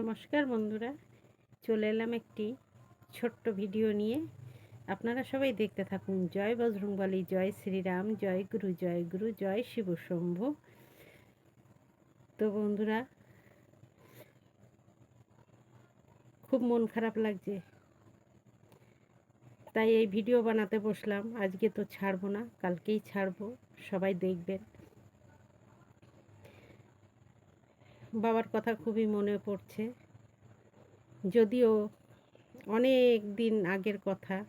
নমস্কার বন্ধুরা, চলে এলাম একটি ছোট্ট ভিডিও নিয়ে। আপনারা সবাই দেখতে থাকুন। জয় বজরংবলী জয় শ্রীরাম, জয় গুরু জয় গুরু, জয় শিব শম্ভু। তো বন্ধুরা, খুব মন খারাপ লাগছে। তাই এই ভিডিও বানাতে বসলাম। আজকে তো ছাড়বো না, কালকেই ছাড়বো। সবাই দেখবেন। বাবার কথা খুবই মনে পড়ছে। যদিও অনেক দিন আগের কথা,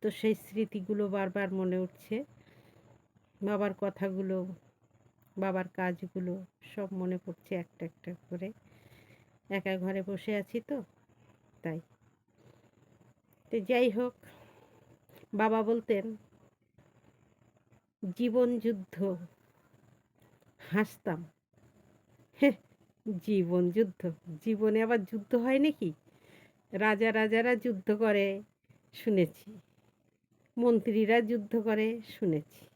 তো সেই স্মৃতিগুলো বারবার মনে উঠছে। বাবার কথাগুলো, বাবার কাজগুলো সব মনে পড়ছে একটা একটা করে। একা ঘরে বসে আছি তো, তাই। তো যাই হোক, বাবা বলতেন, জীবন যুদ্ধ, হাসতাম। জীবন যুদ্ধ। জীবনে আবার যুদ্ধ হয় নাকি? রাজা রাজারা যুদ্ধ করে, শুনেছি। মন্ত্রীরা যুদ্ধ করে, শুনেছি।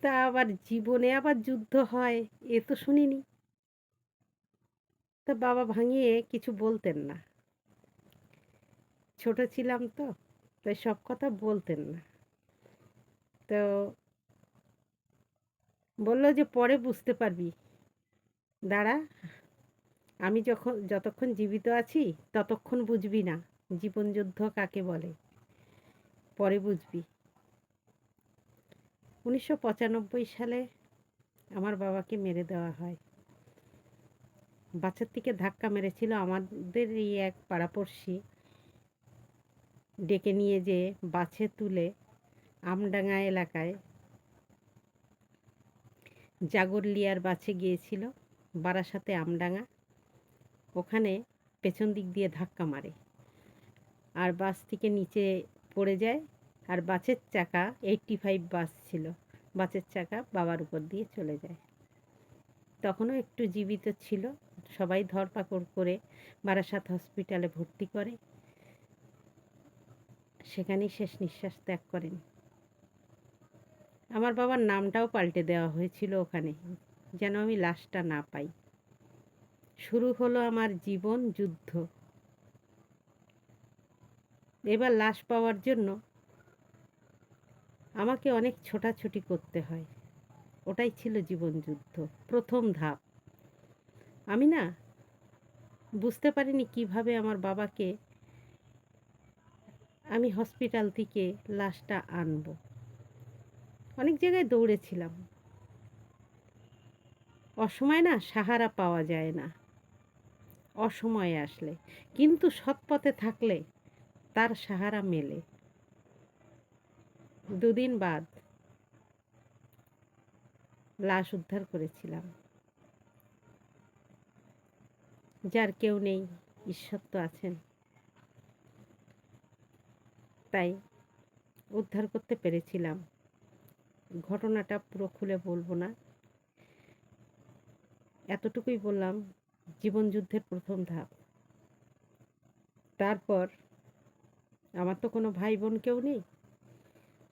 তা আবার জীবনে আবার যুদ্ধ হয়, এ তো শুনিনি। তা বাবা ভাঙিয়ে কিছু বলতেন না। ছোট ছিলাম তো, তাই সব কথা বলতেন না। তো বলল যে পরে বুঝতে পারবি। দাঁড়া। আমি যখন, যতক্ষণ জীবিত আছি, ততক্ষণ বুঝবি না, জীবনযুদ্ধ কাকে বলে? পরে বুঝবি। উনিশশো পঁচানব্বই সালে আমার বাবাকে মেরে দেওয়া হয়। বাচ্চার থেকে ধাক্কা মেরেছিল আমাদের এই এক পাড়াপড়শি। ডেকে নিয়ে যে বাছে তুলে আমডাঙ্গা এলাকায় জাগরলিয়ার বাছে গিয়েছিল। বারাসাতে আমডাঙ্গা। ওখানে পেছন দিক দিয়ে ধাক্কা মারে। আর বাস থেকে নিচে পড়ে যায়। আর বাসের চাকা এইটটি ফাইভ বাস ছিল। বাসের চাকা বাবার উপর দিয়ে চলে যায়। তখনও একটু জীবিত ছিল। সবাই ধরপাকড় করে বারাসাত হসপিটালে ভর্তি করে। সেখানেই শেষ নিঃশ্বাস ত্যাগ করেন। আমার বাবার নামটাও পাল্টে দেওয়া হয়েছিল ওখানে। যেন আমি লাশটা না পাই। শুরু হলো আমার জীবন যুদ্ধ। এবার লাশ পাওয়ার জন্য আমাকে অনেক ছোটাছুটি করতে হয়। ওটাই ছিল জীবন যুদ্ধ, প্রথম ধাপ। আমি না বুঝতে পারিনি কীভাবে আমার বাবাকে আমি হসপিটাল থেকে লাশটা আনব। অনেক জায়গায় দৌড়েছিলাম। অসময় না সাহারা পাওয়া যায় না। অসময়ে আসলে। কিন্তু সৎপথে থাকলে তার সাহারা মেলে। দুদিন বাদ লাশ উদ্ধার করেছিলাম। যার কেউ নেই, ঈশ্বর তো আছেন। তাই উদ্ধার করতে পেরেছিলাম। ঘটনাটা পুরো খুলে বলব না। এতটুকুই বললাম, জীবন যুদ্ধের প্রথম ধাপ। তারপর আমার তো কোনো ভাই বোন কেউ নেই,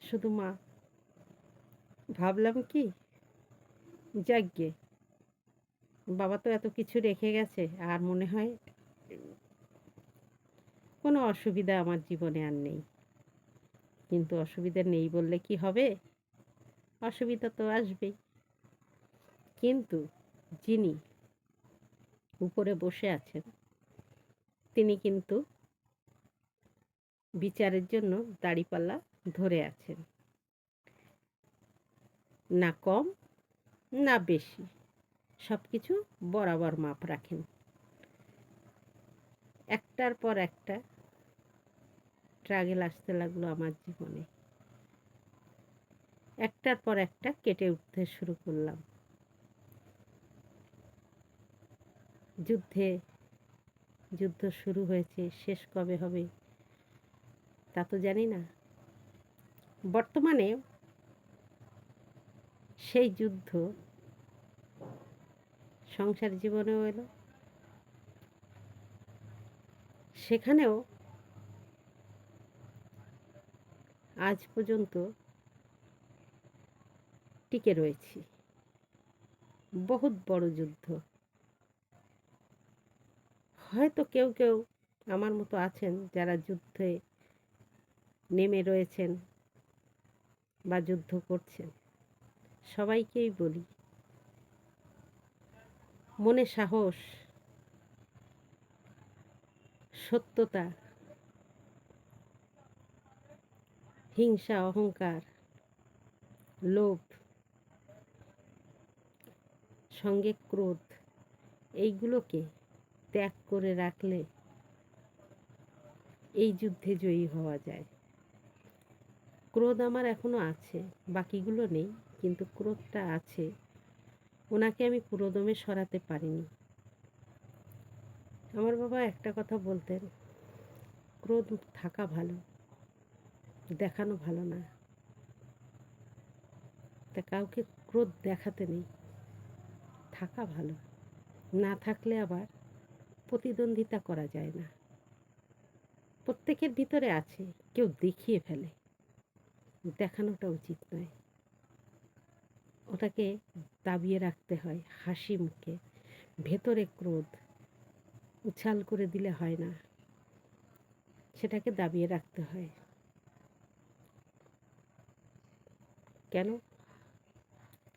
শুধু মা। ভাবলাম কি যাগ্যে বাবা তো এত কিছু রেখে গেছে, আর মনে হয় কোনো অসুবিধা আমার জীবনে আর নেই। কিন্তু অসুবিধা নেই বললে কি হবে? অসুবিধা তো আসবেই। কিন্তু যিনি উপরে বসে আছেন, তিনি কিন্তু বিচারের জন্য দাড়িপাল্লা ধরে আছেন। না কম, না বেশি সব কিছু বরাবর মাপ রাখেন। একটার পর একটা ট্রাগেল আসতে লাগল আমার জীবনে। একটার পর একটা কেটে উঠতে শুরু করলাম। যুদ্ধে যুদ্ধ শুরু হয়েছে, শেষ কবে হবে? তা তো জানি না। বর্তমানে সেই যুদ্ধ সংসার জীবনেও এলো। সেখানেও আজ পর্যন্ত টিকে রয়েছি। বহুত বড় যুদ্ধ। হয়তো কেউ কেউ আমার মতো আছেন যারা যুদ্ধে নেমে রয়েছেন বা যুদ্ধ করছেন। সবাইকেই বলি, মনে সাহস, সত্যতা, হিংসা, অহংকার, লোভ, সঙ্গে ক্রোধ, এইগুলোকে ত্যাগ করে রাখলে এই যুদ্ধে জয়ী হওয়া যায়। ক্রোধ আমার এখনও আছে, বাকিগুলো নেই, কিন্তু ক্রোধটা আছে। ওনাকে আমি পুরোদমে সরাতে পারিনি। আমার বাবা একটা কথা বলতেন, ক্রোধ থাকা ভালো, দেখানো ভালো না। তা কাউকে ক্রোধ দেখাতে নেই, থাকা ভালো। না থাকলে আবার প্রতিদ্বন্দ্বিতা করা যায় না। প্রত্যেকের ভিতরে আছে, কেউ দেখিয়ে ফেলে। দেখানোটা উচিত নয়। ওটাকে দাবিয়ে রাখতে হয়, হাসি মুখে। ভেতরে ক্রোধ, উছাল করে দিলে হয় না। সেটাকে দাবিয়ে রাখতে হয়। কেন?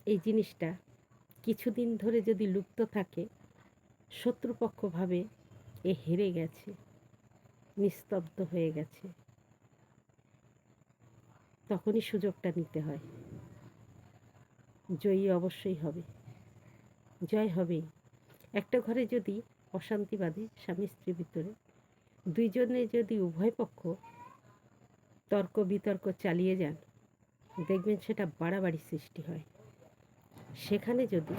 এই জিনিসটা কিছুদিন ধরে যদি লুপ্ত থাকে শত্রুপক্ষ ভাবে এ হেরে গেছে, নিস্তব্ধ হয়ে গেছে। তখনই সুযোগটা নিতে হয়। জয়ী অবশ্যই হবে। জয় হবেই একটা ঘরে যদি অশান্তি বাঁধে স্বামী স্ত্রীর ভিতরে, দুইজনে যদি উভয় পক্ষ তর্ক বিতর্ক চালিয়ে যান, দেখবেন সেটা বাড়াবাড়ি সৃষ্টি হয়। সেখানে যদি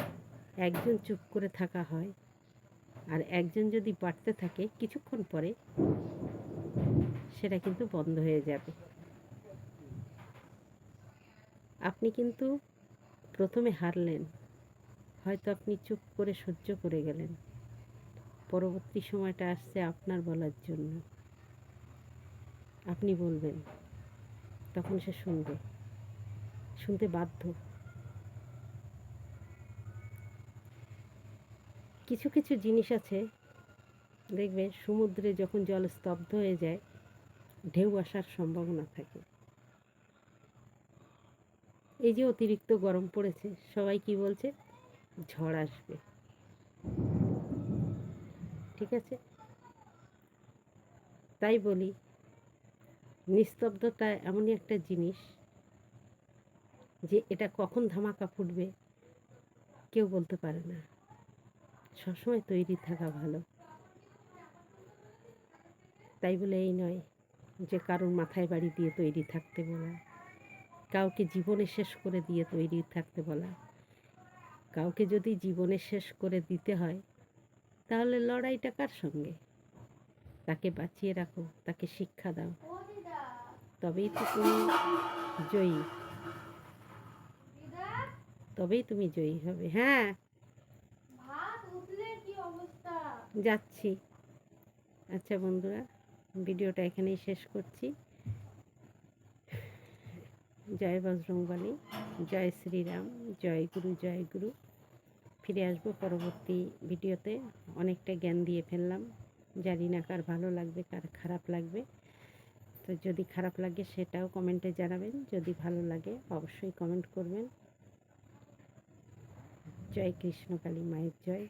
একজন চুপ করে থাকা হয় আর একজন যদি বাড়তে থাকে কিছুক্ষণ পরে, সেটা কিন্তু বন্ধ হয়ে যাবে। আপনি কিন্তু প্রথমে হারলেন, হয়তো আপনি চুপ করে সহ্য করে গেলেন। পরবর্তী সময়টা আসছে আপনার বলার জন্য। আপনি বলবেন, তখন সে শুনবে, শুনতে বাধ্য। কিছু কিছু জিনিস আছে, দেখবে সমুদ্রে যখন জল স্তব্ধ হয়ে যায়, ঢেউ আসার সম্ভাবনা থাকে। এই যে অতিরিক্ত গরম পড়েছে, সবাই কি বলছে? ঝড় আসবে। ঠিক আছে? তাই বলি, নিস্তব্ধতা এমনই একটা জিনিস যে এটা কখন ধামাকা ফুটবে, কেউ বলতে পারে না। সবসময় তৈরি থাকা ভালো। তাই বলে এই নয় যে কারোর মাথায় বাড়ি দিয়ে তৈরি থাকতে বলা। কাউকে জীবনে শেষ করে দিয়ে তৈরি থাকতে বলা। কাউকে যদি জীবনে শেষ করে দিতে হয়, তাহলে লড়াইটা কার সঙ্গে? তাকে বাঁচিয়ে রাখো, তাকে শিক্ষা দাও। তবেই তো তুমি জয়ী। তবেই তুমি জয়ী হবে হ্যাঁ। যাচ্ছি। আচ্ছা বন্ধুরা, ভিডিওটা এখানেই শেষ করছি। জয় বজরংবলী, জয় শ্রীরাম, জয় গুরু জয় গুরু। ফিরে আসব পরবর্তী ভিডিওতে। অনেকটা জ্ঞান দিয়ে ফেললাম। জানি না কার ভালো লাগবে, কার খারাপ লাগবে। তো যদি খারাপ লাগে সেটাও কমেন্টে জানাবেন। যদি ভালো লাগে অবশ্যই কমেন্ট করবেন। জয় কৃষ্ণকালী মায়ের জয়।